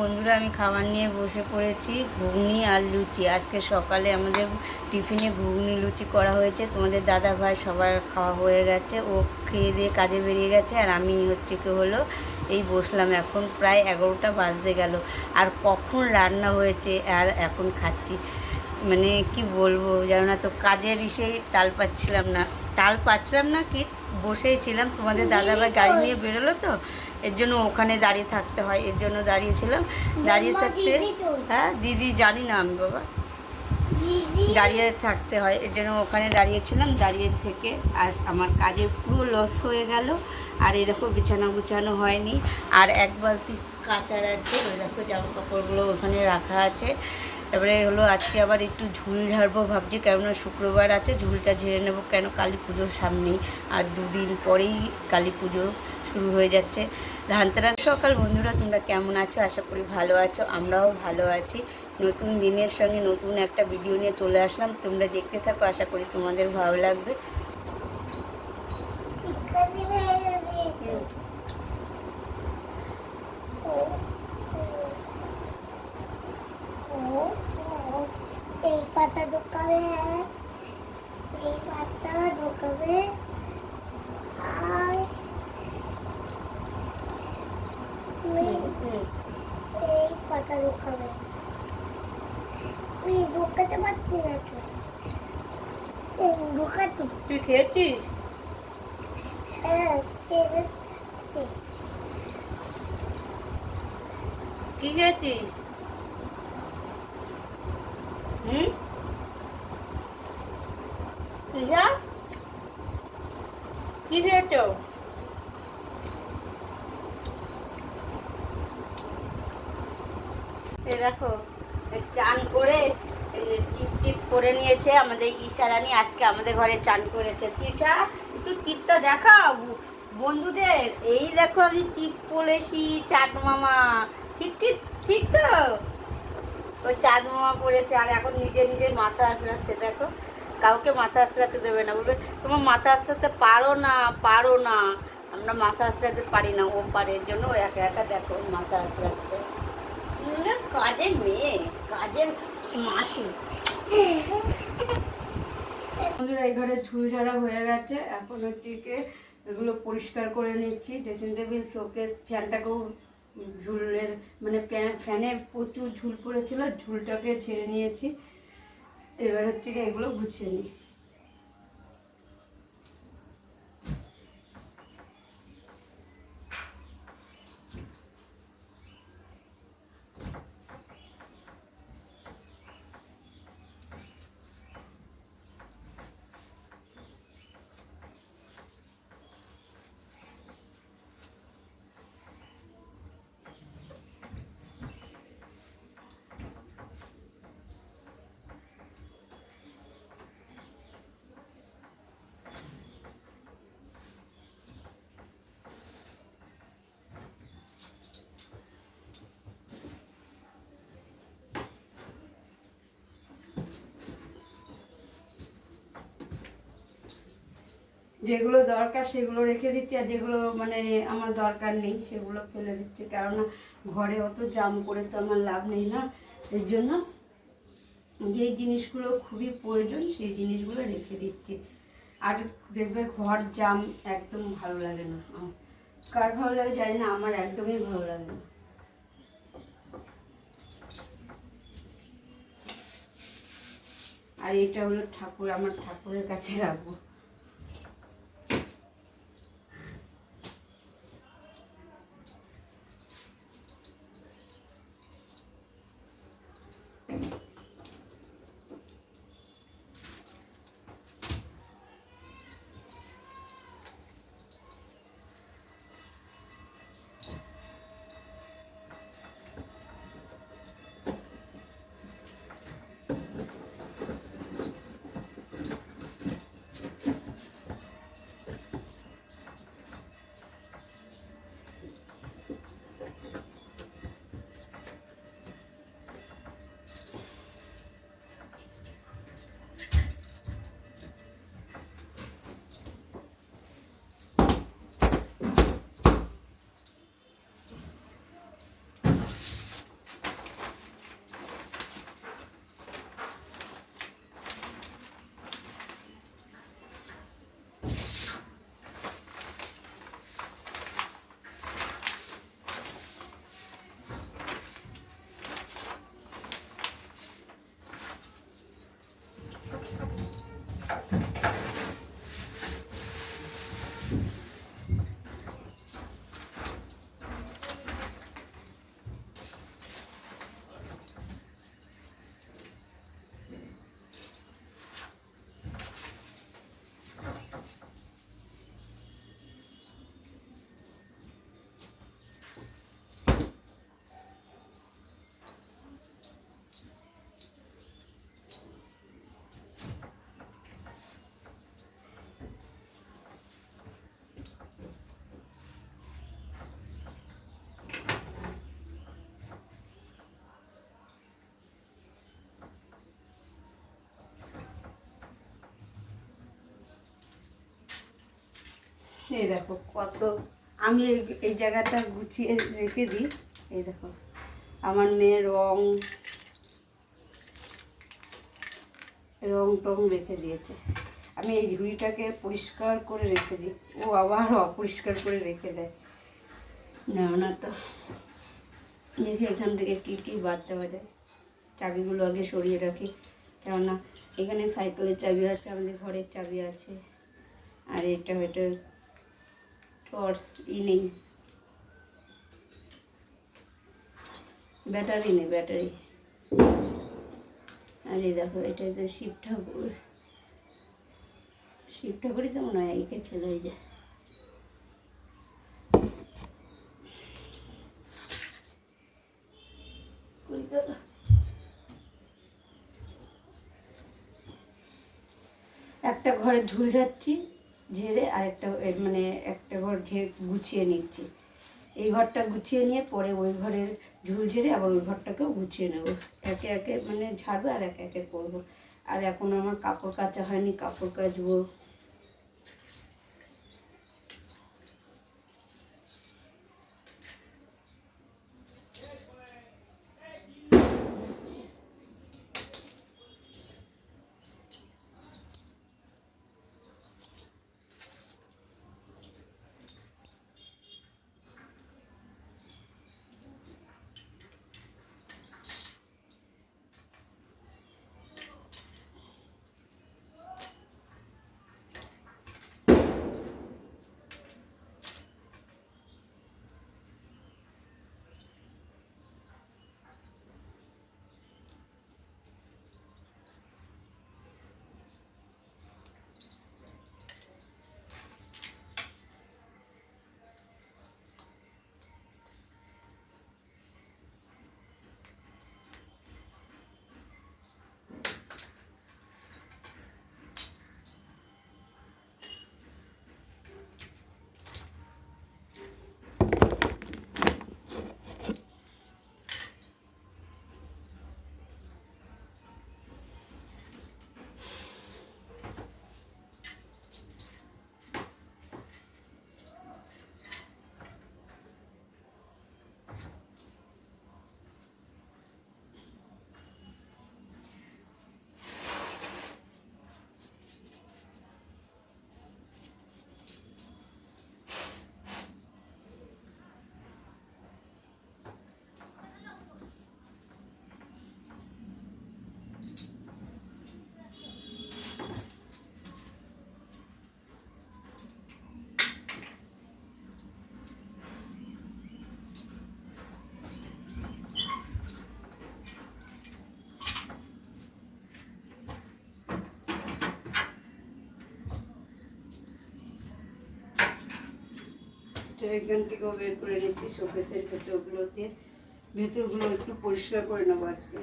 বন্ধুরা আমি খাবার নিয়ে বসে পড়েছি। ঘুগনি আর লুচি। আজকে সকালে আমাদের টিফিনে ঘুগনি লুচি করা হয়েছে। তোমাদের দাদা ভাই সবার খাওয়া হয়ে গেছে। ও খেয়ে দিয়ে কাজে বেরিয়ে গেছে। আর আমি হচ্ছে কি হলো এই বসলাম এখন প্রায় এগারোটা বাজতে গেল। আর কখন রান্না হয়েছে আর এখন খাচ্ছি। মানে কি বলব জানো না তো কাজের ইসে তাল পাচ্ছিলাম না। তাল পাচ্ছিলাম না কি বসেই ছিলাম। তোমাদের দাদাভাই গাড়ি নিয়ে বেরোলো তো? এর জন্য ওখানে দাঁড়িয়ে থাকতে হয় এর জন্য দাঁড়িয়েছিলাম। দাঁড়িয়ে থাকতে হ্যাঁ দিদি জানি না আমি বাবা। দাঁড়িয়ে থাকতে হয় এর জন্য ওখানে দাঁড়িয়েছিলাম। দাঁড়িয়ে থেকে আজ আমার কাজে পুরো লস হয়ে গেল আর এই দেখো বিছানা গুছানো হয়নি। আর এক বালতি কাচার আছে ওই দেখো জামা কাপড়গুলো ওখানে রাখা আছে। এবারে হলো আজকে আবার একটু ঝুল ঝাড়বো ভাবছি কেননা শুক্রবার আছে ঝুলটা ঝেড়ে নেব কেন? কালী পুজোর সামনেই। আর দুদিন পরেই কালী পুজো। শুরু হয়ে যাচ্ছে। ধানতেরাস। সকাল, বন্ধুরা, তোমরা কেমন আছো? আশা করি ভালো আছো। আমরাও ভালো আছি। নতুন দিনের সঙ্গে নতুন একটা ভিডিও নিয়ে চলে আসলাম। তোমরা দেখতে থাকো, আশা করি তোমাদের ভালো লাগবে। এই পাতা ঢোকাবে এই পাতা ঢোকাবে এই- এই ঢোকাবে আমি ঢোকাতে পারছি না তো এই ঢোকাতো তুই খেয়েছিস? হ্যাঁ ঠিক কি খেয়েছিস হুম যা কি খেয়েছো এই দেখো এই চান করে এই যে টিপ টিপ নিয়েছে আমাদের ঈশারানি আজকে আমাদের ঘরে চান করেছে। তিশা একটু টিপটা দেখাও। বন্ধুদের এই দেখো আমি টিপ পড়েছি চাট মামা। ঠিক ঠিক ঠিক তো? ওই চাঁদ মামা পড়েছে আর এখন নিজে নিজে মাথা আশ্রাচ্ছে দেখো। কাউকে মাথা আশ্রাতে দেবে না বলবে তোমার মাথা আশ্রাতে পারো না পারো না। আমরা মাথা আশ্রাতে পারি না ও পারে জন্য ও একা একা দেখো মাথা আশ্রাচ্ছে উম, কাজের মেয়ে কাজের মাসি। বন্ধুরা, এই ঘরে ঝুল ঝাড়া হয়ে গেছে। এখন হচ্ছে এগুলো পরিষ্কার করে নিচ্ছি। ড্রেসিং টেবিল, শোকেস, ফ্যানটাকেও ঝুলের মানে ফ্যানে প্রচুর ঝুল পড়েছিল। ঝুলটাকে ছেড়ে নিয়েছি। এবার হচ্ছে এগুলো গুছিয়ে নিই। যেগুলো দরকার সেগুলো রেখে দিচ্ছি, আর যেগুলো মানে আমার দরকার নেই সেগুলো ফেলে দিচ্ছি। কেননা ঘরে অত জাম করে তো আমার লাভ নেই না। এর জন্য যেই জিনিসগুলো খুবই প্রয়োজন সেই জিনিসগুলো রেখে দিচ্ছি। আর দেখবে ঘর জাম একদম ভালো লাগে না। কার ভালো লাগে জানি না, আমার একদমই ভালো লাগে না। আর এটা হলো ঠাকুর, আমার ঠাকুরের কাছে রাখব। এই দেখো কত, আমি এই- জায়গাটা গুছিয়ে রেখে দিই। এই দেখো, আমার মেয়ের রং রং টং রেখে দিয়েছে। আমি এই ঝুড়িটাকে পরিষ্কার করে রেখে দিই। ও আবার অপরিষ্কার করে রেখে দেয়। না না তো, দেখি এখান থেকে কী কী বাদ দেওয়া যায়। চাবিগুলো আগে সরিয়ে রাখি। কেননা এখানে সাইকেলের চাবি আছে, আমাদের ঘরের চাবি আছে। আর এটা হয়তো টর্চ ই নেই। ব্যাটারি নেই ব্যাটারি আর এই দেখো এটাতে শিব ঠাকুর। শিব ঠাকুরই তো মনে হয় একে ছেলে হয়ে যায়। একটা ঘরে ঝুল যাচ্ছি। ঝেড়ে আর একটা এ মানে একটা ঘর ঝেড়ে গুছিয়ে নিচ্ছি। এই ঘরটা গুছিয়ে নিয়ে পরে ওই ঘরের ঝুল ঝেড়ে আবার ওই ঘরটাকেও গুছিয়ে নেব। একে একে মানে ঝাড়বো আর একে একে করব। আর এখন আমার কাপড় কাচা হয়নি, কাপড় কাচবো। তো এখান থেকেও বের করে নিচ্ছি শোকেসের ভেতরগুলোতে ভেতরগুলো একটু পরিষ্কার করে নেব আজকে।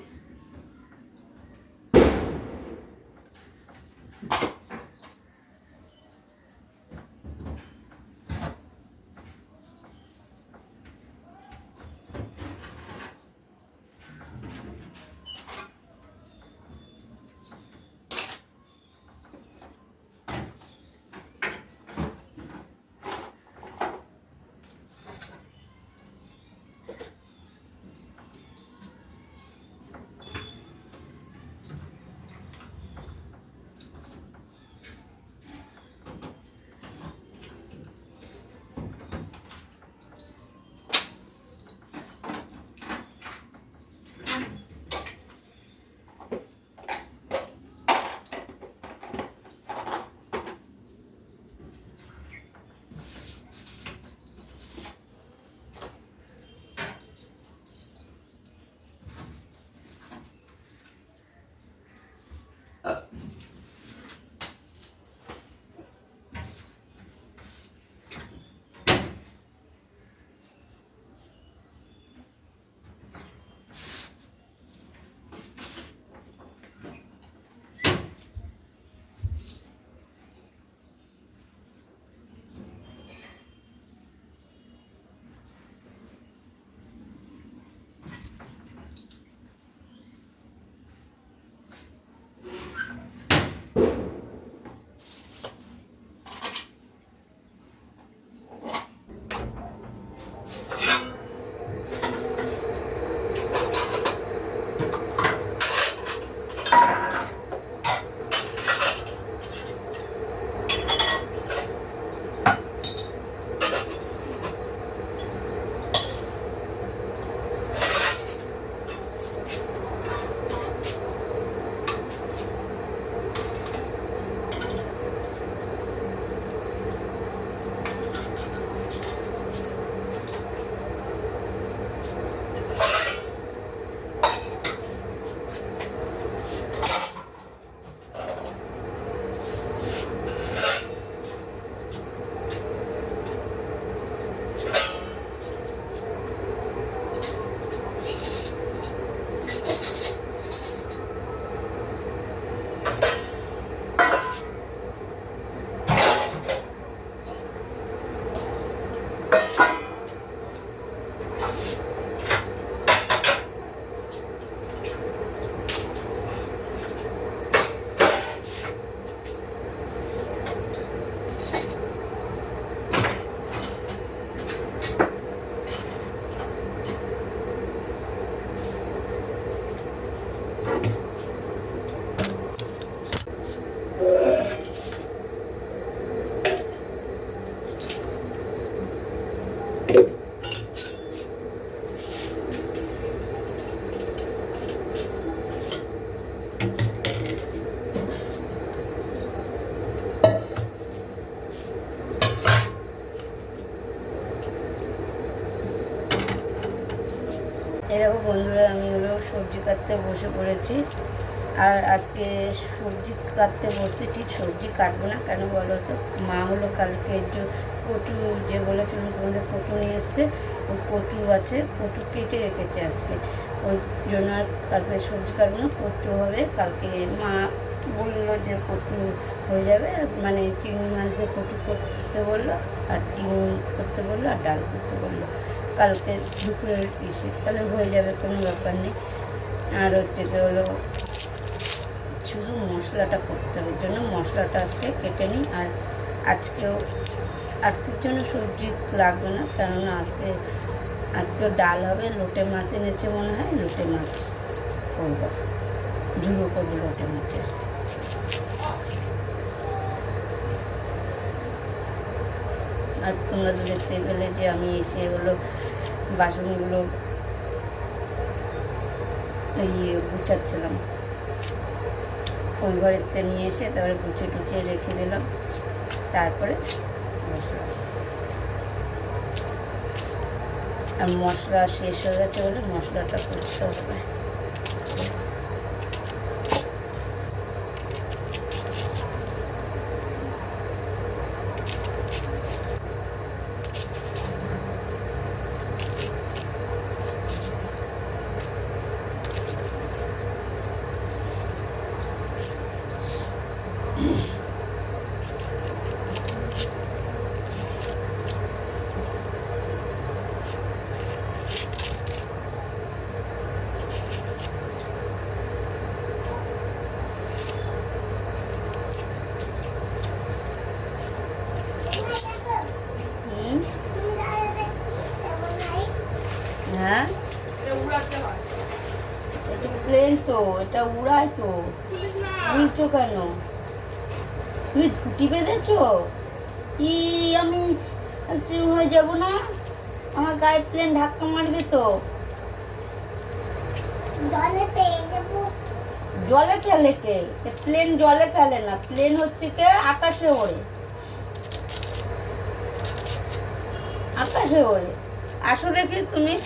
uh, সবজি কাটতে বসে পড়েছি। আর আজকে সবজি কাটতে বসছি, ঠিক সবজি কাটবো না। কেন বলো তো? মা হলো কালকে একটু কটু যে বলেছিলাম তোমাদের কটু নিয়ে এসছে ওই কটু আছে কটু কেটে রেখেছে আজকে। ওই জন্য আর আজকে সবজি কাটবো না কটু হবে কালকে। মা বলল যে কটু হয়ে যাবে মানে চিংড়ি মাছ দিয়ে কটু করতে বলল, আর ডিম করতে বলল, আর ডাল করতে বলল। কালকে দুপুরের ইসে, তাহলে হয়ে যাবে, কোনো ব্যাপার নেই। আর হচ্ছে কি হলো শুধু মশলাটা করতে হবে জন্য মশলাটা আজকে কেটে নিই। আর আজকেও, আজকের জন্য সবজি লাগবে না, কেননা আজকে, আজকেও ডাল হবে, লোটে মাছ এনেছে মনে হয়, লোটে মাছ করব, ঝুড়ো করব লোটে মাছের। আর তোমরা তো দেখতে পেলে যে আমি এসে হলো বাসনগুলো ইয়ে গুছাচ্ছিলাম। ওই ঘরেতে নিয়ে এসে তারপরে গুছে টুচে রেখে দিলাম। তারপরে মশলা। আর মশলা শেষ হয়ে গেছে বলে মশলাটা করতে হবে হুম হ্যাঁ এটা প্লেন তো এটা উড়ায় তো। উল্টো কেন? তুমি ঝুটি বেঁধেছো? ই আমি accident হয়ে যাব না। আমার গায়ে প্লেন ধাক্কা মারবে তো। জলে পেয়ে যাব। জলে ফেলে কে? প্লেন জলে ফেলে না। প্লেন হচ্ছে কে? আকাশে ওড়ে। আকাশে ওড়ে। আসো দেখি তুমি।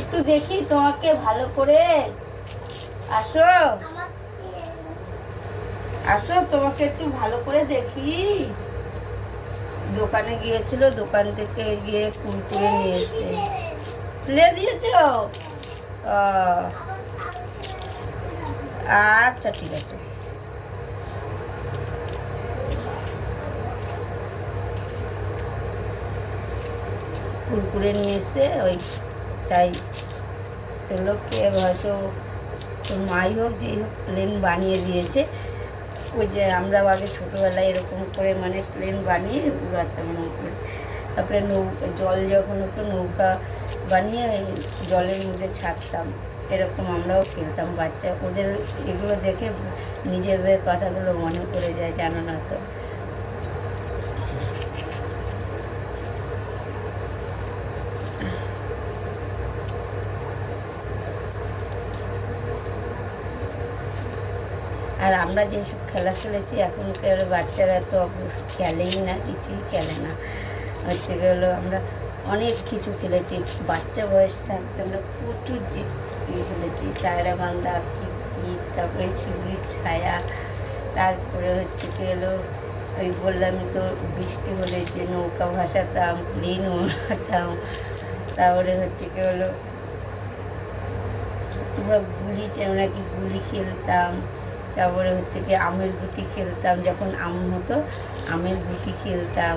একটু দেখি তোমাকে ভালো করে। আসো। আসো, তোমাকে একটু ভালো করে দেখি। দোকানে গিয়েছিল, দোকান থেকে গিয়ে কুরকুরে নিয়ে এসছে প্লে দিয়েছ? আচ্ছা ঠিক আছে। কুরকুরে নিয়ে এসছে ওই তাই খেয়ে হয়তো মাই হোক যেই হোক প্লেন বানিয়ে দিয়েছে। ওই যে আমরা আগে ছোটোবেলায় এরকম করে মানে প্লেন বানিয়ে উড়াতাম করে। তারপরে নৌকা জল যখন হতো নৌকা বানিয়ে জলের মধ্যে ছাড়তাম। এরকম আমরাও খেলতাম বাচ্চা। ওদের এগুলো দেখে নিজেদের কথাগুলো মনে পড়ে যায়, জানো না তো? আর আমরা যেসব খেলা খেলেছি, এখনকার বাচ্চারা তো খেলেই না, কিছুই খেলে না। হচ্ছে গেলো আমরা অনেক কিছু খেলেছি, বাচ্চা বয়স থাকতে আমরা প্রচুর ইয়ে খেলেছি, চায়রা বান্ধা কিট তারপরে চিংড়ির ছায়া, তারপরে হচ্ছে গেলো ওই বললাম তো বৃষ্টি হলে যে নৌকা ভাসাতাম প্লেন ওড়াতাম, তারপরে হচ্ছে কি হলো তোমরা গুলি চেনো নাকি গুলি খেলতাম। তারপরে হচ্ছে কি আমের গুটি খেলতাম, যখন আম হতো, আমের গুটি খেলতাম।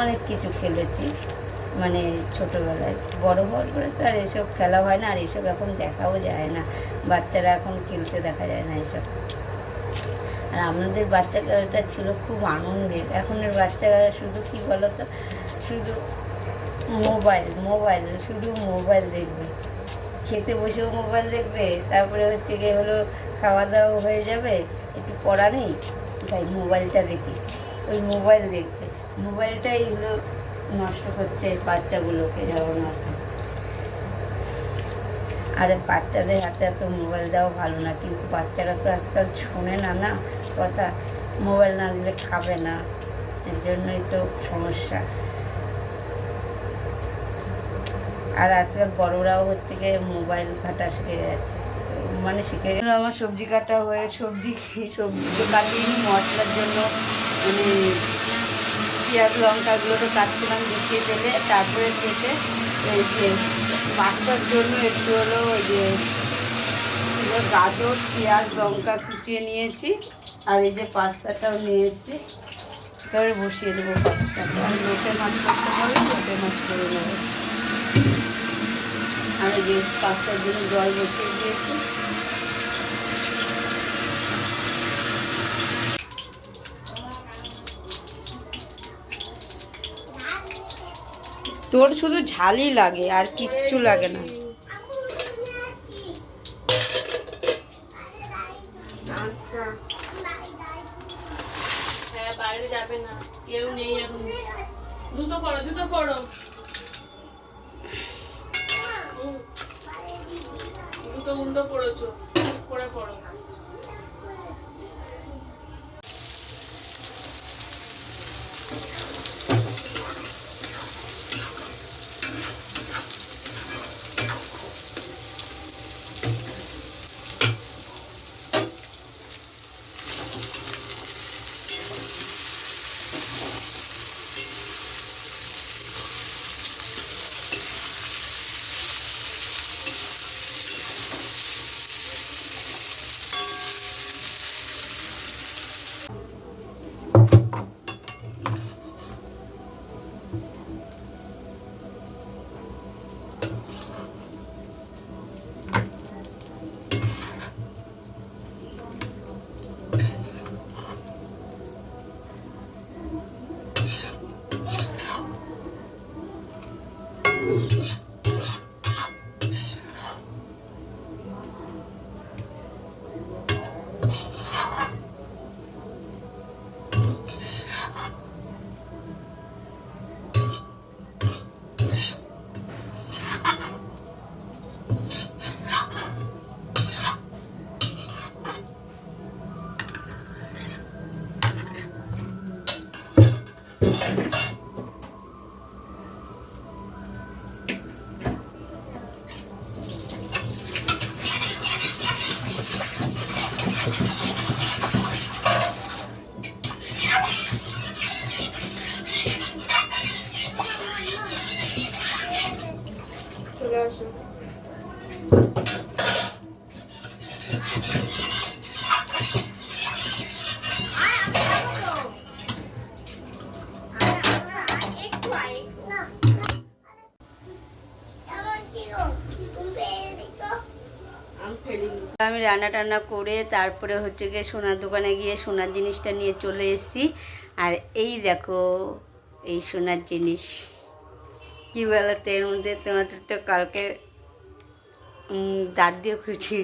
অনেক কিছু খেলেছি মানে ছোটোবেলায়। বড় হওয়ার পরে তো আর এসব খেলা হয় না, আর এসব এখন দেখাও যায় না। বাচ্চারা এখন খেলতে দেখা যায় না এসব। আর আমাদের বাচ্চাটা ছিল খুব আনন্দের। এখনের বাচ্চারা শুধু কি বলতো? শুধু মোবাইল মোবাইল, শুধু মোবাইল দেখবে। খেতে বসেও মোবাইল দেখবে, তারপরে হচ্ছে গিয়ে হলো খাওয়া দাওয়া হয়ে যাবে, একটু পড়া নেই, তাই মোবাইলটা দেখি, ওই মোবাইল দেখবে মোবাইলটাই হলো নষ্ট করছে বাচ্চাগুলোকে, যেমন নষ্ট। আর বাচ্চাদের হাতে এত মোবাইল দেওয়া ভালো না, কিন্তু বাচ্চারা তো আজকাল শোনে না না কথা, মোবাইল না দিলে খাবে না, এর জন্যই তো সমস্যা। আর আজকাল বড়রাও হচ্ছে গিয়ে মোবাইল ঘাটা শিখে গেছে। মানে শিখে আমার সবজি কাটা হয়ে সবজি সবজি তো কাটিয়ে নিই মশলার জন্য। মানে পেঁয়াজ লঙ্কাগুলো তো কাটছিলাম দেখিয়ে পেলে তারপরে কেটে এই যে পাস্তার জন্য একটু হলো ওই যে গাজর, পেঁয়াজ, লঙ্কা কুচিয়ে নিয়েছি। আর এই যে পাস্তাটাও নিয়ে এসেছি। এবারে বসিয়ে দেবো পাস্তাটা। আর লোটে মাছ করতে পারলে লোটে মাছ করে নেব। এই যে পাস্তার জন্য জল বসিয়ে দিয়েছি। তোর শুধু ঝালই লাগে, আর কিচ্ছু লাগে না। রান্না টান্না করে তারপরে হচ্ছে গিয়ে সোনার দোকানে গিয়ে সোনার জিনিসটা নিয়ে চলে এসেছি। আর এই দেখো, এই সোনার জিনিস। কী বলতো এর মধ্যে তোমাদের তো কালকে দাঁত দিয়ে খুঁজি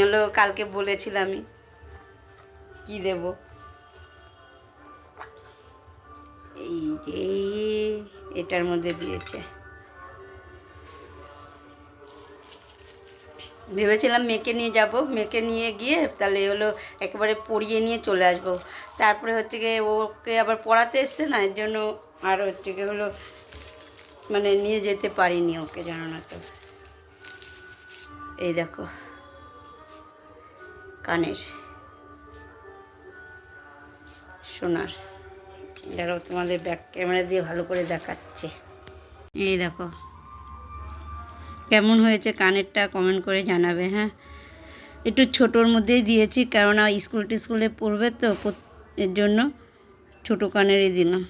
হলো, কালকে বলেছিলামই কি দেব? এই যে, এটার মধ্যে দিয়েছে। ভেবেছিলাম মেয়েকে নিয়ে যাব। মেয়েকে নিয়ে গিয়ে তাহলে হলো একেবারে পড়িয়ে নিয়ে চলে আসব। তারপরে হচ্ছে গিয়ে ওকে আবার পড়াতে এসছে না, এর জন্য আর হচ্ছে গিয়ে হলো মানে নিয়ে যেতে পারিনি ওকে জানো না তো। এই দেখো, কানের সোনার। দেখো তোমাদের ব্যাক ক্যামেরা দিয়ে ভালো করে দেখাচ্ছে। এই দেখো। কেমন হয়েছে কানেরটা কমেন্ট করে জানাবে হ্যাঁ? একটু ছোটোর মধ্যেই দিয়েছি, কেননা স্কুল টিস্কুলে পড়বে তো এর জন্য ছোটো কানেরই দিলাম।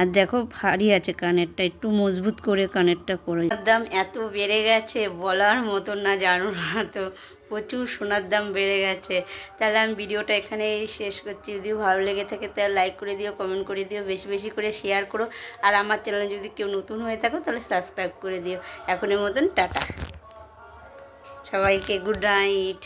আর দেখো, ভারী আছে কানেরটা, একটু মজবুত করে কানেরটা করে। দাম এত বেড়ে গেছে, বলার মতন না জানো না তো প্রচুর সোনার দাম বেড়ে গেছে। তাহলে আমি ভিডিওটা এখানে শেষ করছি। যদি ভালো লেগে থাকে তাহলে লাইক করে দিও কমেন্ট করে দিও, বেশি বেশি করে শেয়ার করো। আর আমার চ্যানেলে যদি কেউ নতুন হয়ে থাকো তাহলে সাবস্ক্রাইব করে দিও। এখনের মতন টাটা। সবাইকে গুড নাইট